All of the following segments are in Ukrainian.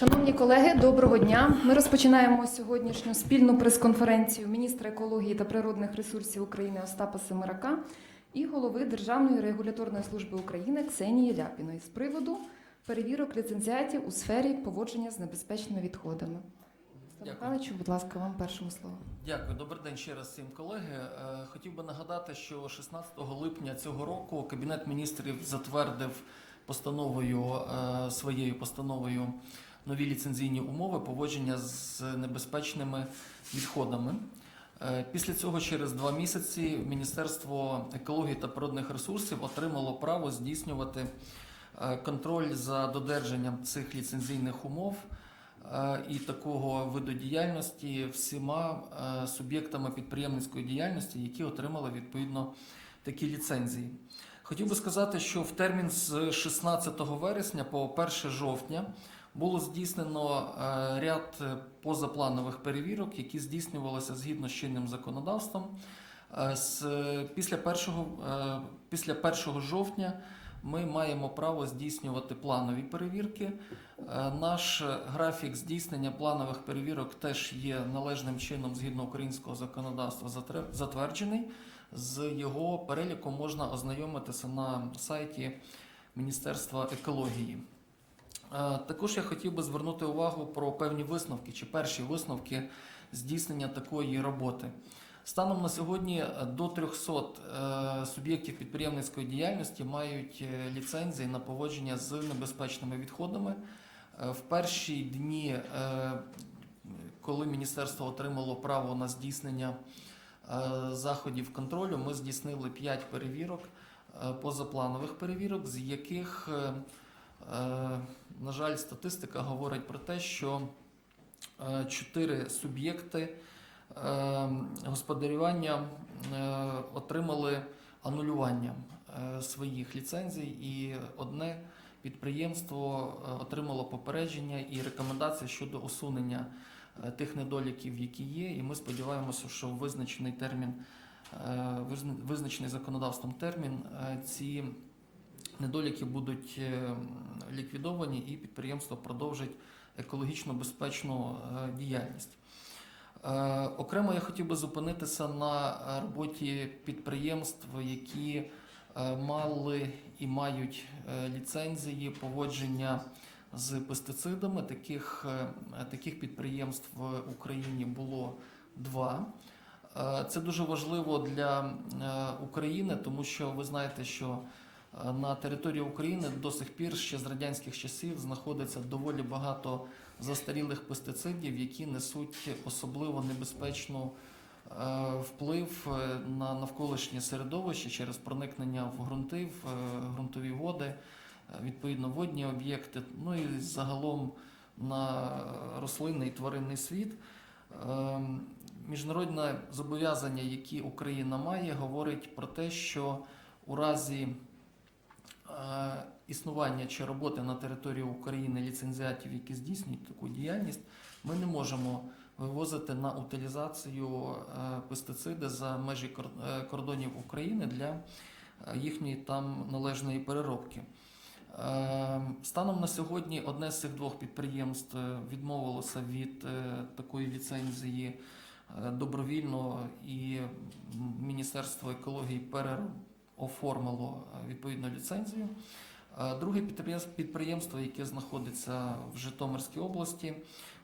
Шановні колеги, доброго дня. Ми розпочинаємо сьогоднішню спільну прес-конференцію міністра екології та природних ресурсів України Остапа Семирака і голови Державної регуляторної служби України Ксенії Ляпіної з приводу перевірок ліцензіатів у сфері поводження з небезпечними відходами. Михайловичу, будь ласка, вам першому слово. Дякую, добрий день ще раз всім колеги. Е, Хотів би нагадати, що 16 липня цього року Кабінет міністрів затвердив постановою е, своєю постановою нові ліцензійні умови поводження з небезпечними відходами. Е, Після цього, через два місяці, Міністерство екології та природних ресурсів отримало право здійснювати е, контроль за додержанням цих ліцензійних умов е, і такого виду діяльності всіма суб'єктами підприємницької діяльності, які отримали відповідно такі ліцензії. Хотів би сказати, що в термін з 16 вересня по 1 жовтня було здійснено е, ряд е, позапланових перевірок, які здійснювалися згідно з чинним законодавством. Е, Після 1, е, після 1 жовтня ми маємо право здійснювати планові перевірки. Наш графік здійснення планових перевірок теж є належним чином згідно українського законодавства затверджений. З його переліком можна ознайомитися на сайті Міністерства екології. Е, Також я хотів би звернути увагу про певні висновки чи перші висновки здійснення такої роботи. Станом на сьогодні е, до 300 е, суб'єктів підприємницької діяльності мають ліцензії на поводження з небезпечними відходами. В перші дні, коли міністерство отримало право на здійснення заходів контролю, ми здійснили 5 перевірок, позапланових перевірок, з яких, на жаль, статистика говорить про те, що 4 суб'єкти е, господарювання е, отримали анулювання е, своїх ліцензій, і одне підприємство е, отримало попередження і рекомендації щодо усунення е, тих недоліків, які є. І ми сподіваємося, що визначений термін, е, визначений законодавством термін, е, ці недоліки будуть е, ліквідовані, і підприємство продовжить екологічно безпечну е, діяльність. Е, Окремо я хотів би зупинитися на роботі підприємств, які мали і мають ліцензії поводження з пестицидами. Таких, таких підприємств в Україні було два. Це дуже важливо для України, тому що ви знаєте, що на території України до сих пір ще з радянських часів знаходиться доволі багато застарілих пестицидів, які несуть особливо небезпечну е, вплив е, на навколишнє середовище через проникнення в ґрунти, в е, ґрунтові води, відповідно водні об'єкти, ну і загалом на рослинний і тваринний світ. Е, Міжнародне зобов'язання, які Україна має, говорить про те, що у разі існування чи роботи на території України ліцензіатів, які здійснюють таку діяльність, ми не можемо вивозити на утилізацію е, пестициди за межі е, кордонів України для е, їхньої там належної переробки. Станом на сьогодні одне з цих двох підприємств відмовилося від такої ліцензії добровільно, і Міністерство екології переоформило е, відповідну ліцензію. Е, Друге підприємство, яке знаходиться в Житомирській області,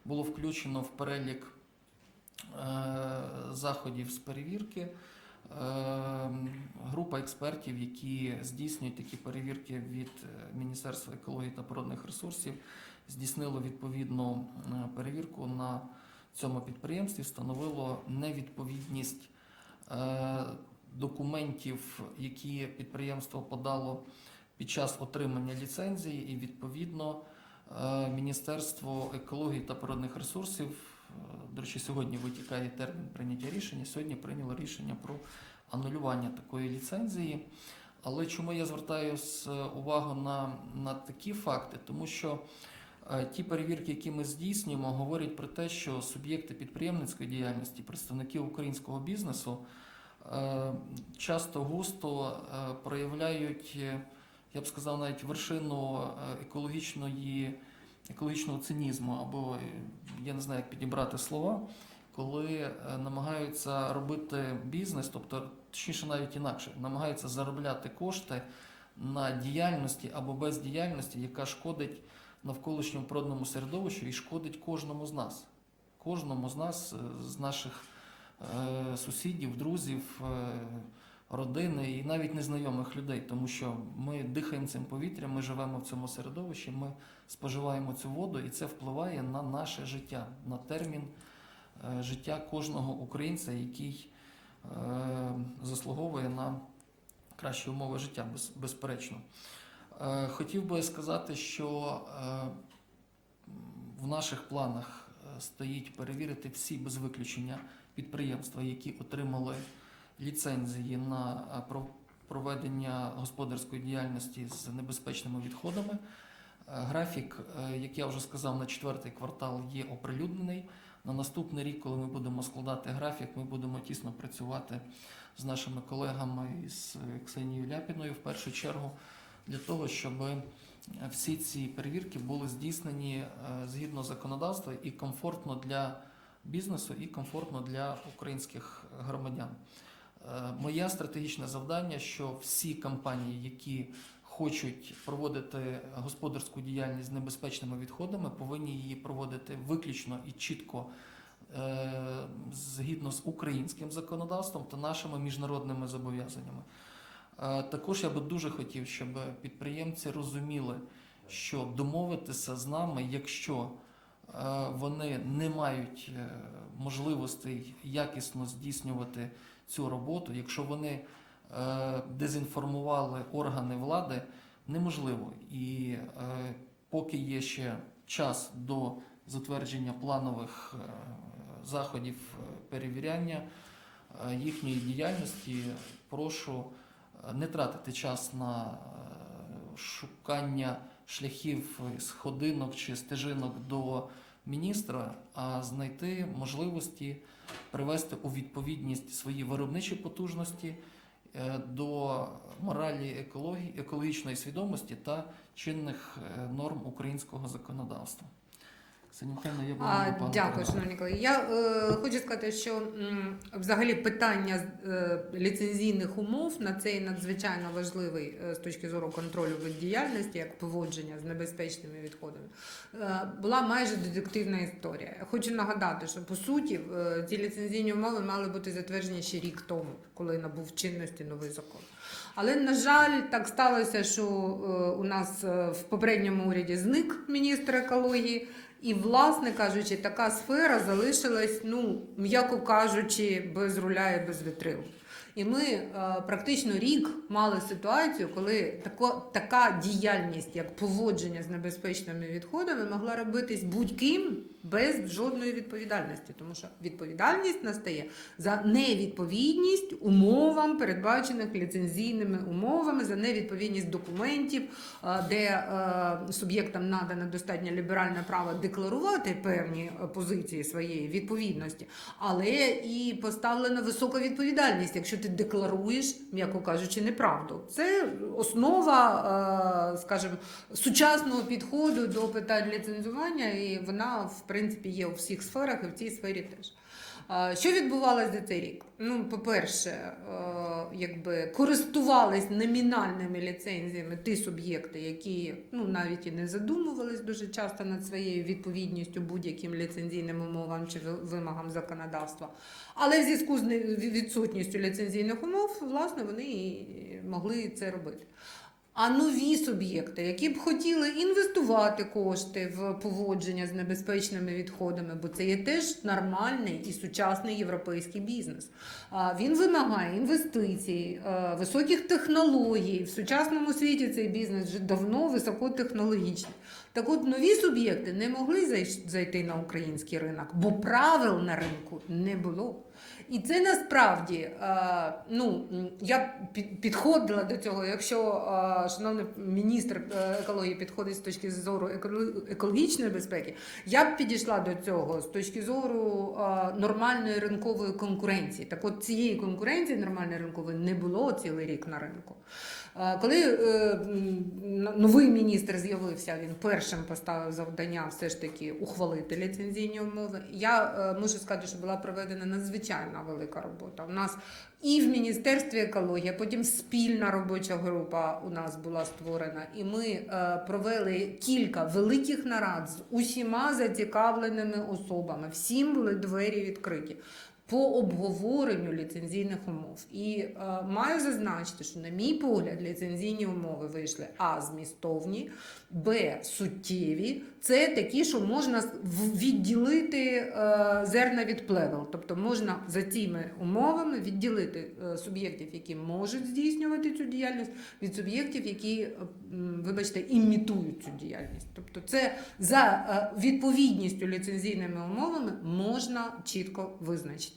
було включено в перелік е, заходів з перевірки. Група експертів, які здійснюють такі перевірки від Міністерства екології та природних ресурсів, здійснило відповідну перевірку на цьому підприємстві, встановило невідповідність документів, які підприємство подало під час отримання ліцензії, і відповідно е, Міністерство екології та природних ресурсів, е, до речі, сьогодні витікає термін прийняття рішення. Сьогодні прийняло рішення про анулювання такої ліцензії. Але чому я звертаю с- увагу на, на такі факти? Тому що е, ті перевірки, які ми здійснюємо, говорять про те, що суб'єкти підприємницької діяльності, представники українського бізнесу е, часто густо е, проявляють, е, я б сказав, навіть вершину е, екологічної екологічного цинізму, або е, я не знаю, як підібрати слова, коли е, намагаються робити бізнес, тобто точніше навіть інакше, намагаються заробляти кошти на діяльності або бездіяльності, яка шкодить навколишньому природному середовищу і шкодить кожному з нас. Кожному з нас, е, з наших е, сусідів, друзів, е, родини і навіть незнайомих людей, тому що ми дихаємо цим повітрям, ми живемо в цьому середовищі, ми споживаємо цю воду, і це впливає на наше життя, на термін е, життя кожного українця, який е, заслуговує на кращі умови життя, безперечно. Е, Хотів би сказати, що е, в наших планах е, стоїть перевірити всі без виключення підприємства, які отримали ліцензії на е, проведення господарської діяльності з небезпечними відходами. Е, Графік, е, як я вже сказав, на четвертий квартал є оприлюднений. На наступний рік, коли ми будемо складати графік, ми будемо тісно працювати з нашими колегами е, Ксенією Ляпіною в першу чергу для того, щоб всі ці перевірки були здійснені згідно законодавства і комфортно для бізнесу, і комфортно для українських громадян. Е, Моє стратегічне завдання, що всі компанії, які хочуть проводити господарську діяльність з небезпечними відходами, повинні її проводити виключно і чітко е, згідно з українським законодавством та нашими міжнародними зобов'язаннями. Е, Також я би дуже хотів, щоб підприємці розуміли, що домовитися з нами, якщо вони не мають е, можливостей якісно здійснювати цю роботу, якщо вони е, дезінформували органи влади, неможливо. І е, поки є ще час до затвердження планових е, заходів е, перевіряння е, їхньої діяльності, прошу е, не тратити час на е, шукання шляхів е, сходинок чи стежинок до міністра, а знайти можливості привести у відповідність свої виробничі потужності е, до моралі екології, екологічної свідомості та чинних е, норм українського законодавства. Михайлівна, я буду А, пану дякую, шановні колеги. Я е, хочу сказати, що м, взагалі питання е, ліцензійних умов на цей надзвичайно важливий е, з точки зору контролю від діяльності, як поводження з небезпечними відходами, е, була майже детективна історія. Хочу нагадати, що по суті е, ці ліцензійні умови мали бути затверджені ще рік тому, коли набув чинності новий закон. Але на жаль, так сталося, що е, у нас е, в попередньому уряді зник міністр екології. І, власне кажучи, така сфера залишилась, ну, м'яко кажучи, без руля і без вітрил. І ми е, практично рік мали ситуацію, коли тако, така діяльність, як поводження з небезпечними відходами, могла робитись будь-ким без жодної відповідальності, тому що відповідальність настає за невідповідність умовам, передбачених ліцензійними умовами, за невідповідність документів, е, де е, суб'єктам надано достатньо ліберальне право декларувати певні позиції своєї відповідності, але і поставлена висока відповідальність, якщо ти декларуєш, м'яко кажучи, неправду. Це основа, е, скажімо, сучасного підходу до питань ліцензування, і вона, в принципі, є у всіх сферах, і в цій сфері теж. Що відбувалося за цей рік? Ну, по-перше, е, якби користувались номінальними ліцензіями ті суб'єкти, які ну навіть і не задумувались дуже часто над своєю відповідністю будь-яким ліцензійним умовам чи вимогам законодавства. Але в зв'язку з відсутністю ліцензійних умов, власне, вони і могли це робити. А нові суб'єкти, які б хотіли інвестувати кошти в поводження з небезпечними відходами, бо це є теж нормальний і сучасний європейський бізнес. А, Він вимагає інвестицій, е, високих технологій. В сучасному світі цей бізнес вже давно високотехнологічний. Так от нові суб'єкти не могли зайти на український ринок, бо правил на ринку не було. І це насправді, е, ну я під- підходила до цього. Якщо е, шановний міністр е, екології підходить з точки зору екологічної безпеки, я б підійшла до цього з точки зору нормальної ринкової конкуренції. Так от цієї конкуренції нормальної ринкової не було цілий рік на ринку. Е, Коли е, новий міністр з'явився, він першим поставив завдання все ж таки ухвалити ліцензійні умови. Я е, можу сказати, що була проведена надзвичайно велика робота. У нас і в Міністерстві екології, потім спільна робоча група у нас була створена, і ми провели кілька великих нарад з усіма зацікавленими особами. Всім були двері відкриті. По обговоренню ліцензійних умов. І е, маю зазначити, що, на мій погляд, ліцензійні умови вийшли а змістовні, б суттєві. Це такі, що можна відділити е, зерна від плевел. Тобто можна за цими умовами відділити е, суб'єктів, які можуть здійснювати цю діяльність, від суб'єктів, які, е, вибачте, імітують цю діяльність. Тобто, це за е, відповідністю ліцензійними умовами можна чітко визначити.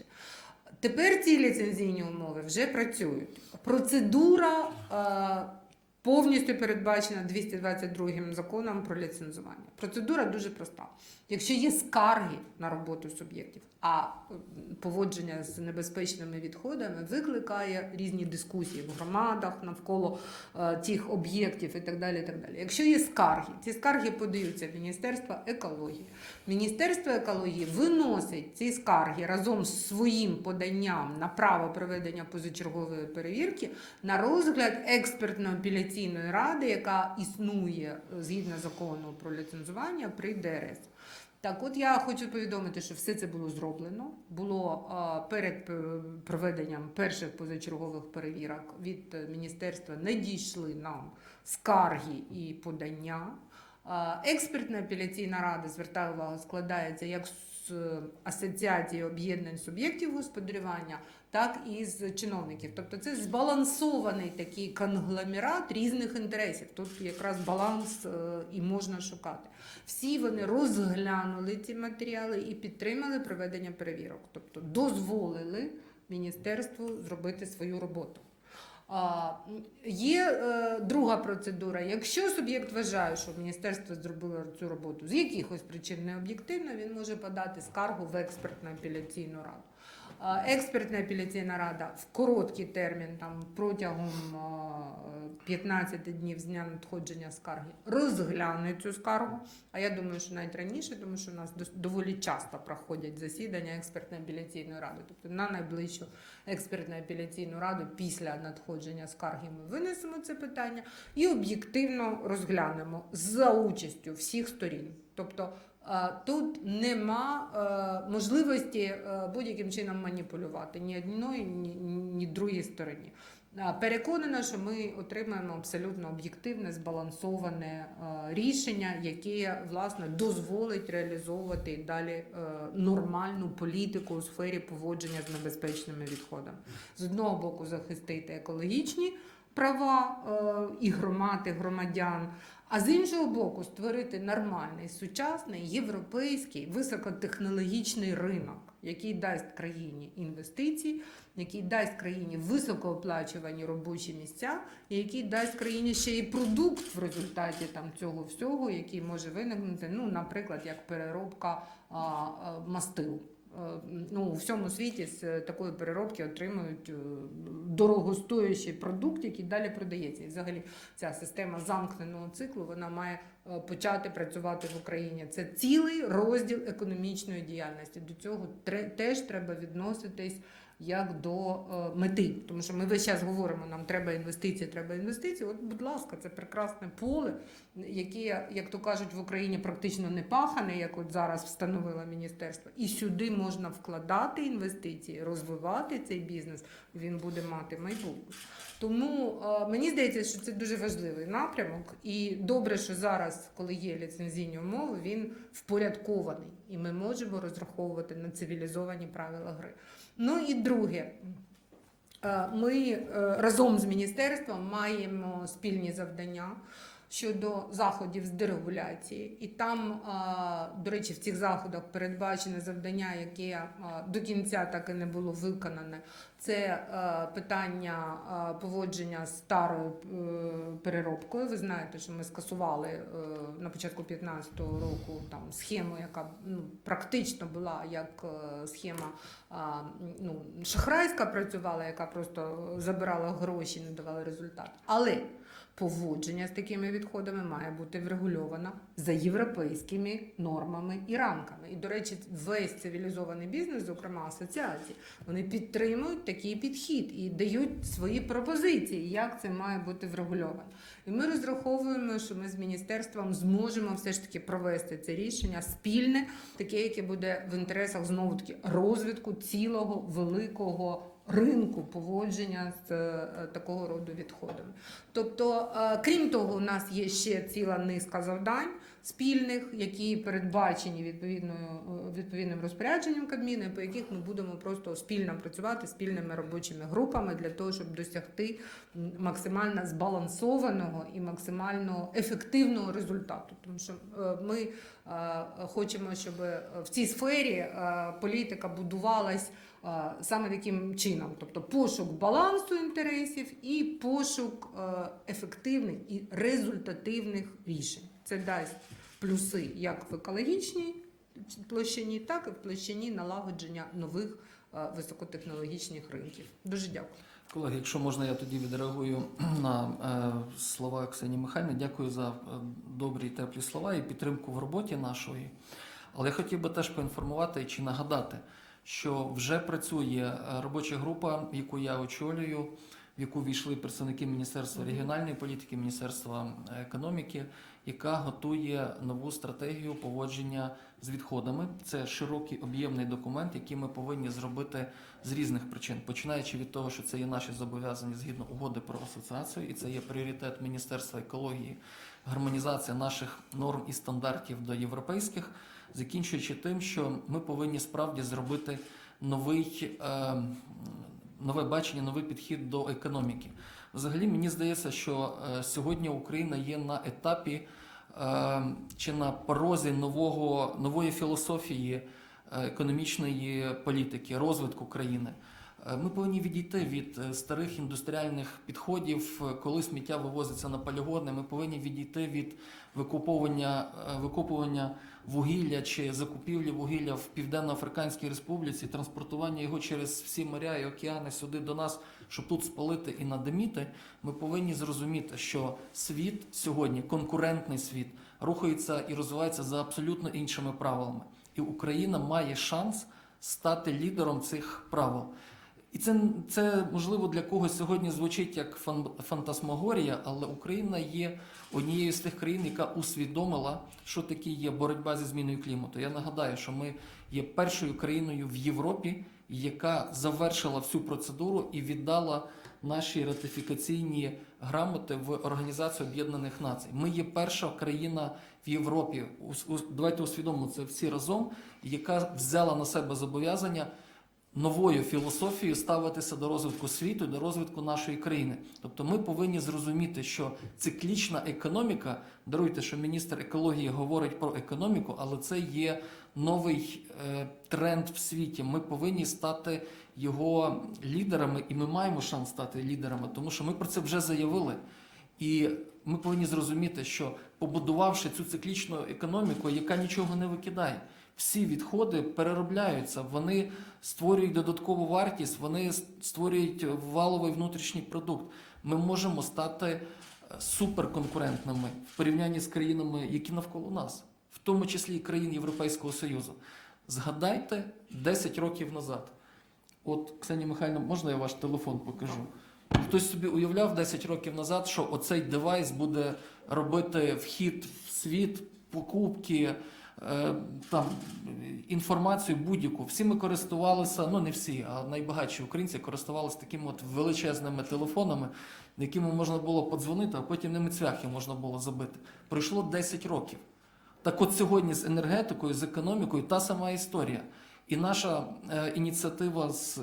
Тепер ці ліцензійні умови вже працюють. Процедура е, повністю передбачена 222 законом про ліцензування. Процедура дуже проста. Якщо є скарги на роботу суб'єктів, а е, поводження з небезпечними відходами викликає різні дискусії в громадах навколо е, тих об'єктів і так далі. і так далі. Якщо є скарги, ці скарги подаються в Міністерство екології. Міністерство екології виносить ці скарги разом з своїм поданням на право проведення позачергової перевірки на розгляд експертно-апеляційної ради, яка існує е, згідно закону про ліцензування при ДРС. Так, от я хочу повідомити, що все це було зроблено. Було е, перед е, проведенням перших позачергових перевірок від міністерства надійшли нам скарги і подання. Експертна апеляційна рада звертаю увагу, складається як з асоціації об'єднань суб'єктів господарювання, так і з чиновників. Тобто це збалансований такий конгломерат різних інтересів. Тут якраз баланс е, і можна шукати. Всі вони розглянули ці матеріали і підтримали проведення перевірок, тобто дозволили міністерству зробити свою роботу. А, Є е, друга процедура. Якщо суб'єкт вважає, що міністерство зробило цю роботу з якихось причин не об'єктивно, він може подати скаргу в експертну апеляційну раду. Експертна апеляційна рада в короткий термін, там протягом а, 15 днів з дня надходження скарги, розгляне цю скаргу. А я думаю, що навіть раніше, тому що у нас доволі часто проходять засідання експертної апеляційної ради. Тобто на найближчу експертну апеляційну раду після надходження скарги ми винесемо це питання і об'єктивно розглянемо за участю всіх сторін. Тобто тут нема е, можливості е, будь-яким чином маніпулювати ні одної, ні, ні другій стороні. Е, Переконана, що ми отримаємо абсолютно об'єктивне, збалансоване е, рішення, яке власне дозволить реалізовувати далі е, нормальну політику у сфері поводження з небезпечними відходами. З одного боку, захистити екологічні права е, і громад, і громадян. А з іншого боку, створити нормальний, сучасний, європейський, високотехнологічний ринок, який дасть країні інвестиції, який дасть країні високооплачувані робочі місця, і який дасть країні ще і продукт в результаті там цього всього, який може виникнути, ну, наприклад, як переробка а, а, мастил. Е, Ну, у всьому світі з е, такої переробки отримують е, дорогостоящий продукт, який далі продається. І взагалі ця система замкненого циклу вона має почати працювати в Україні. Це цілий розділ економічної діяльності. До цього теж треба відноситись як до е, мети. Тому що ми весь час говоримо, нам треба інвестиції, треба інвестиції. От, будь ласка, це прекрасне поле, яке, як то кажуть, в Україні практично не пахане, як от зараз встановило міністерство. І сюди можна вкладати інвестиції, розвивати цей бізнес. Він буде мати майбутнє. Тому е, мені здається, що це дуже важливий напрямок, і добре, що зараз, коли є ліцензійні умови, він впорядкований, і ми можемо розраховувати на цивілізовані правила гри. Ну і друге. Е, Ми е, разом з міністерством маємо спільні завдання щодо заходів з дерегуляції. І там, до речі, в цих заходах передбачене завдання, яке до кінця так і не було виконане. Це е, питання поводження з старою е, переробкою. Ви знаєте, що ми скасували е, на початку 2015 року там схему, яка ну, практично була як схема ну, шахрайська працювала, яка просто забирала гроші, не давала результат. Але поводження з такими відходами має бути врегульовано за європейськими нормами і рамками. І, до речі, весь цивілізований бізнес, зокрема асоціації, вони підтримують такий підхід і дають свої пропозиції, як це має бути врегульовано. І ми розраховуємо, що ми з міністерством зможемо все ж таки провести це рішення спільне, таке, яке буде в інтересах знову таки розвитку цілого великого. Ринку поводження з е, такого роду відходами. Тобто, е, крім того, у нас є ще ціла низка завдань спільних, які передбачені відповідною відповідним розпорядженням Кабміну, по яких ми будемо просто спільно працювати спільними робочими групами для того, щоб досягти максимально збалансованого і максимально ефективного результату. Тому що е, ми е, хочемо, щоб в цій сфері е, політика будувалась. Саме таким чином, тобто пошук балансу інтересів і пошук ефективних і результативних рішень. Це дасть плюси як в екологічній площині, так і в площині налагодження нових е, високотехнологічних ринків. Дуже дякую. Колеги, якщо можна, я тоді відреагую на е, слова Ксенії Михайлівни. Дякую за е, добрі і теплі слова і підтримку в роботі нашої. Але я хотів би теж поінформувати чи нагадати, що вже працює робоча група, яку я очолюю, в яку війшли представники Міністерства регіональної політики, Міністерства економіки, яка готує нову стратегію поводження з відходами. Це широкий об'ємний документ, який ми повинні зробити з різних причин, починаючи від того, що це є наші зобов'язання згідно угоди про асоціацію, і це є пріоритет Міністерства екології, гармонізація наших норм і стандартів до європейських, закінчуючи тим, що ми повинні справді зробити новий. Е, Нове бачення, новий підхід до економіки. Взагалі, мені здається, що е, сьогодні Україна є на етапі е, чи на порозі нового, нової філософії е, економічної політики, розвитку країни. Ми повинні відійти від старих індустріальних підходів, коли сміття вивозиться на полігони. Ми повинні відійти від викуповування, викопування вугілля чи закупівлі вугілля в Південно-Африканській Республіці, транспортування його через всі моря і океани сюди до нас, щоб тут спалити і надиміти. Ми повинні зрозуміти, що світ сьогодні, конкурентний світ, рухається і розвивається за абсолютно іншими правилами. І Україна має шанс стати лідером цих правил. І це, це можливо для когось сьогодні звучить як фан, фантасмагорія, але Україна є однією з тих країн, яка усвідомила, що таке є боротьба зі зміною клімату. Я нагадаю, що ми є першою країною в Європі, яка завершила всю процедуру і віддала наші ратифікаційні грамоти в Організацію Об'єднаних Націй. Ми є перша країна в Європі. ус- Давайте усвідомимо це всі разом, яка взяла на себе зобов'язання новою філософією ставитися до розвитку світу, до розвитку нашої країни. Тобто ми повинні зрозуміти, що циклічна економіка, даруйте, що міністр екології говорить про економіку, але це є новий е, тренд в світі. Ми повинні стати його лідерами, і ми маємо шанс стати лідерами, тому що ми про це вже заявили. І ми повинні зрозуміти, що побудувавши цю циклічну економіку, яка нічого не викидає, всі відходи переробляються, вони створюють додаткову вартість, вони створюють валовий внутрішній продукт. Ми можемо стати е, суперконкурентними в порівнянні з країнами, які навколо нас, в тому числі і країн Європейського Союзу. Згадайте 10 років назад. От, Ксенія Михайлівна, можна я ваш телефон покажу? Хтось собі уявляв 10 років назад, що оцей девайс буде робити вхід в світ, покупки, там, інформацію будь-яку. Всі ми користувалися, ну не всі, а найбагатші українці користувалися такими от величезними телефонами, якими можна було подзвонити, а потім ними цвяхи можна було забити. Пройшло 10 років. Так от сьогодні з енергетикою, з економікою та сама історія. І наша е, ініціатива з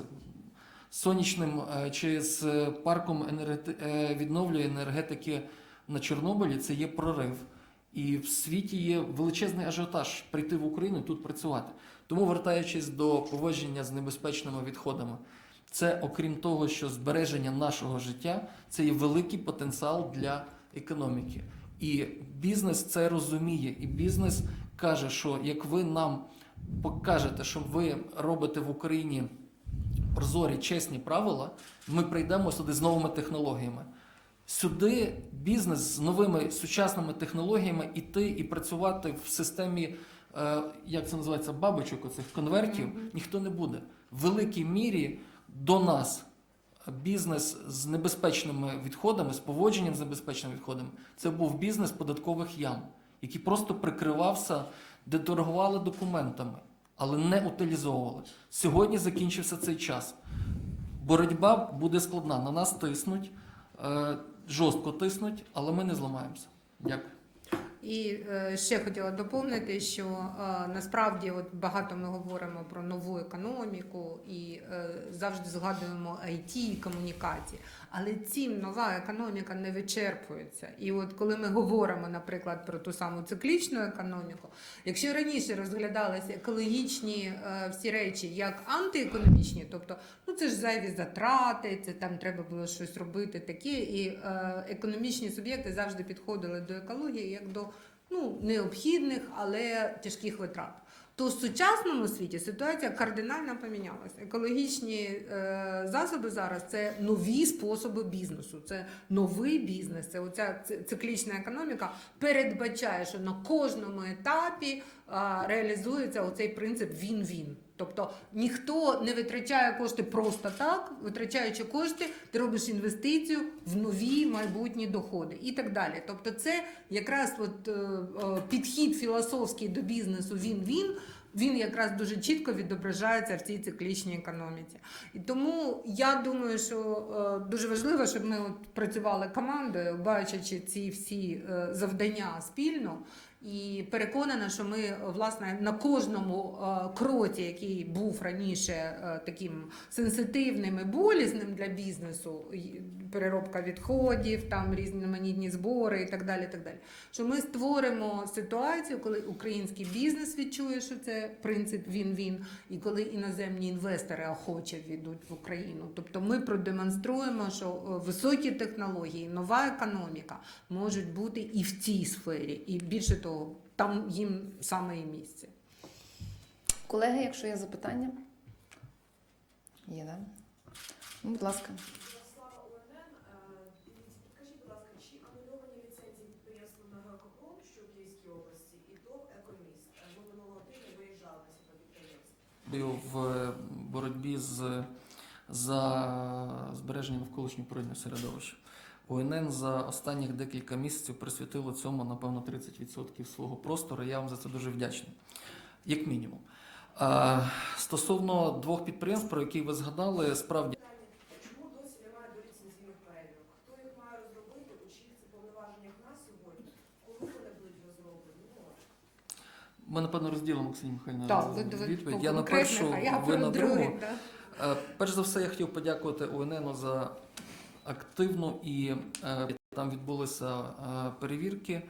сонячним е, чи з парком енергети- е, відновлює енергетики на Чорнобилі це є прорив. І в світі є величезний ажіотаж прийти в Україну і тут працювати. Тому, вертаючись до поводження з небезпечними відходами, це окрім того, що збереження нашого життя це є великий потенціал для економіки. І бізнес це розуміє. І бізнес каже, що як ви нам покажете, що ви робите в Україні прозорі, чесні правила, ми прийдемо сюди з новими технологіями. Сюди бізнес з новими сучасними технологіями іти і працювати в системі, е, як це називається, бабочок, оцих конвертів, ніхто не буде. В великій мірі до нас бізнес з небезпечними відходами, з поводженням з небезпечними відходами, це був бізнес податкових ям, який просто прикривався, де торгували документами, але не утилізовували. Сьогодні закінчився цей час. Боротьба буде складна. На нас тиснуть, е, жорстко тиснуть, але ми не зламаємося. Дякую. І е, ще хотіла доповнити, що е, насправді от багато ми говоримо про нову економіку і е, завжди згадуємо IT і комунікації. Але цим нова економіка не вичерпується. І от коли ми говоримо, наприклад, про ту саму циклічну економіку, якщо раніше розглядалися екологічні е, всі речі як антиекономічні, тобто ну це ж зайві затрати, це там треба було щось робити таке, і е, економічні суб'єкти завжди підходили до екології як до ну, необхідних, але тяжких витрат. То в сучасному світі ситуація кардинально помінялася. Екологічні е, засоби зараз це нові способи бізнесу, це новий бізнес. Це оця циклічна економіка передбачає, що на кожному етапі е, реалізується оцей принцип він-він. Тобто ніхто не витрачає кошти просто так, витрачаючи кошти, ти робиш інвестицію в нові майбутні доходи і так далі. Тобто, це якраз от, е, е, підхід філософський до бізнесу він-він. Він якраз дуже чітко відображається в цій циклічній економіці. І тому я думаю, що е, дуже важливо, щоб ми от працювали командою, бачачи ці всі завдання спільно. І переконана, що ми власне на кожному е, кроці, який був раніше е, таким сенситивним і болісним для бізнесу, переробка відходів, там різноманітні збори і так далі. Так далі. Що ми створимо ситуацію, коли український бізнес відчує, що це принцип він-він, і коли іноземні інвестори охоче війдуть в Україну. Тобто ми продемонструємо, що е, високі технології, нова економіка можуть бути і в цій сфері, і більше того, там їм саме і місце. Колеги, якщо є запитання? Є, да? Ну, будь ласка. Ярослава УНН. Е, підкажіть, будь ласка, чи анульовані ліцензії підприємства «Мегакоплом», що в Київській області, і ТОВ «Екоміст»? Е, Ми минулого тижня виїжджали на це підприємство. в боротьбі з, за збереження навколишнього природного середовища. ОНН за останніх декілька місяців присвятило цьому, напевно, 30% свого простору. Я вам за це дуже вдячний, як мінімум. А, стосовно двох підприємств, про які ви згадали, справді чому досі немає доліцензійних перевірок? Хто їх має розробити, у чиїх це повноваженнях на сьогодні? Коли вони будуть розроблені? Ну, ми, напевно, розділимо Ксенія Михайлівна відповідь. Я на першу, а я ви на другу. Да. Е, Перш за все, я хотів подякувати ОНН за активну і е, там відбулися е, перевірки.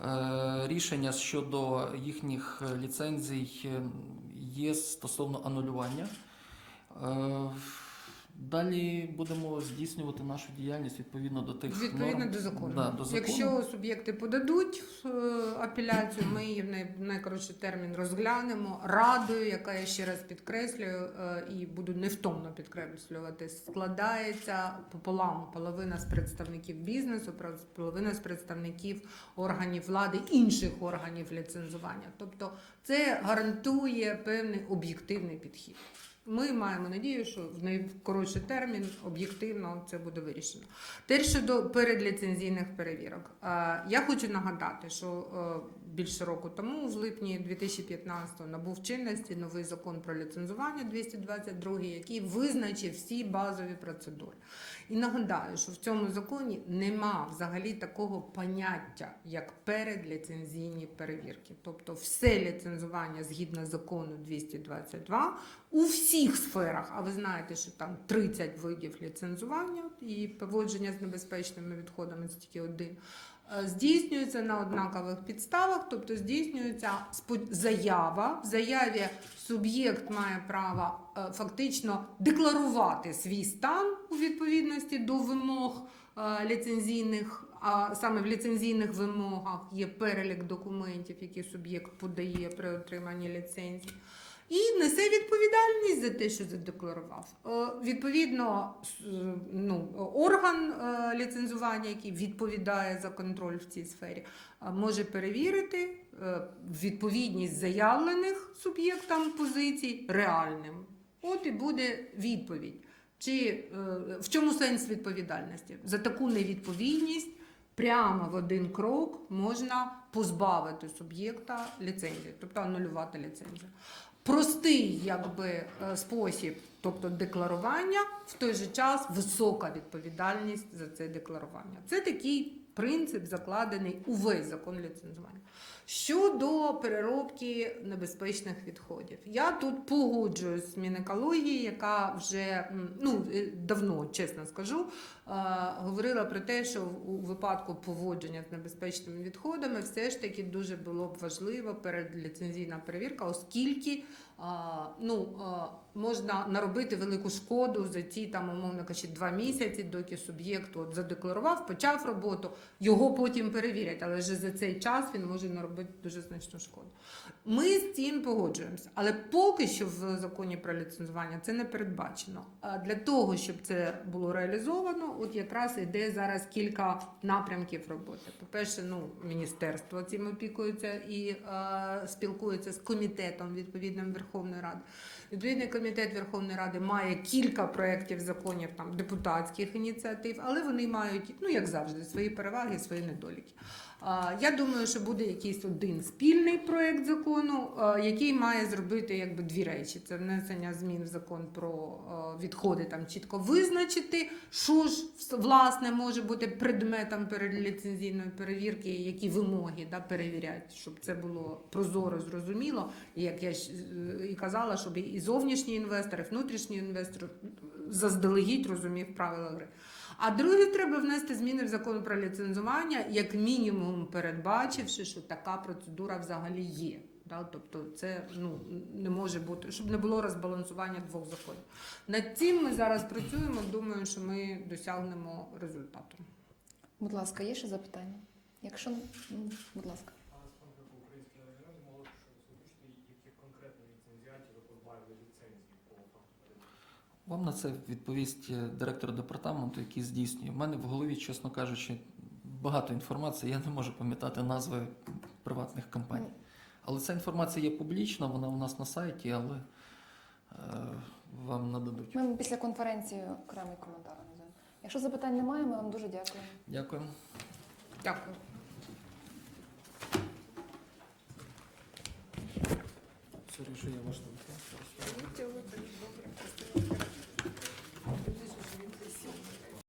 Е, Рішення щодо їхніх ліцензій є стосовно анулювання. Далі будемо здійснювати нашу діяльність відповідно до тих Відповідно норм. до закону. Да, до закону. Якщо суб'єкти подадуть е, апеляцію, ми її в най- найкоротший термін розглянемо. Радою, яка я ще раз підкреслюю е, і буду невтомно підкреслювати, складається пополам половина з представників бізнесу, про- половина з представників органів влади, інших органів ліцензування. Тобто це гарантує певний об'єктивний підхід. Ми маємо надію, що в найкоротший термін об'єктивно це буде вирішено. Те щодо передліцензійних перевірок, я хочу нагадати, що е, більше року тому, в липні 2015-го, набув чинності новий закон про ліцензування 222, який визначив всі базові процедури. І нагадаю, що в цьому законі нема взагалі такого поняття, як передліцензійні перевірки. Тобто все ліцензування згідно закону 222 у всіх сферах, а ви знаєте, що там 30 видів ліцензування і поводження з небезпечними відходами це тільки один. е, здійснюється на однакових підставах, тобто здійснюється заява. В заяві суб'єкт має право фактично декларувати свій стан у відповідності до вимог е, ліцензійних. А саме в ліцензійних вимогах є перелік документів, які суб'єкт подає при отриманні ліцензії. І несе відповідальність за те, що задекларував. Е, Відповідно, е, ну, орган е, ліцензування, який відповідає за контроль в цій сфері, е, може перевірити е, відповідність заявлених суб'єктам позицій реальним. От і буде відповідь. Чи е, в чому сенс відповідальності? За таку невідповідність прямо в один крок можна позбавити суб'єкта ліцензії, тобто анулювати ліцензію. Простий якби, е, спосіб, тобто декларування, в той же час висока відповідальність за це декларування. Це такий принцип, закладений у весь закон ліцензування. Щодо переробки небезпечних відходів, я тут погоджуюсь з Мінекології, яка вже ну, е, давно, чесно скажу, е, говорила про те, що у випадку поводження з небезпечними відходами все ж таки дуже було б важливо передліцензійна перевірка, оскільки ну, можна наробити велику шкоду за ті там, умовно кажучи, два місяці, доки суб'єкт от задекларував, почав роботу, його потім перевірять, але вже за цей час він може наробити дуже значну шкоду. Ми з цим погоджуємося, але поки що в законі про ліцензування це не передбачено. Для того, щоб це було реалізовано, от якраз іде зараз кілька напрямків роботи. По-перше, ну, міністерство цим опікується і е, спілкується з комітетом відповідним Верховної Ради. Відповідний комітет Верховної Ради має кілька проєктів законів там депутатських ініціатив, але вони мають, ну як завжди, свої переваги, свої недоліки. Я думаю, що буде якийсь один спільний проєкт закону, який має зробити якби дві речі: це внесення змін в закон про відходи, там чітко визначити, що ж власне може бути предметом передліцензійної перевірки, які вимоги да, перевіряють, щоб це було прозоро, зрозуміло. І як я і казала, щоб і зовнішній інвестор, і внутрішній інвестор заздалегідь розумів правила гри. А друге, треба внести зміни в закон про ліцензування, як мінімум передбачивши, що така процедура взагалі є. Да? Тобто це ну, не може бути, щоб не було розбалансування двох законів. Над цим ми зараз працюємо. Думаю, що ми досягнемо результату. Будь ласка, є ще запитання? Якщо ну, будь ласка. Але з паном української регіони могли б щось озвучити, яких конкретно ліцензіатів ви позбавили ліцензії по факту перевірки? Вам на це відповість е, директор департаменту, який здійснює. У мене в голові, чесно кажучи, багато інформації. Я не можу пам'ятати назви приватних компаній. Але ця інформація є публічна, вона у нас на сайті, але е, вам нададуть. Ми після конференції окремий коментар надамо. Якщо запитань немає, ми вам дуже дякуємо. Дякую. Дякую. Сорі, рішення. Добре.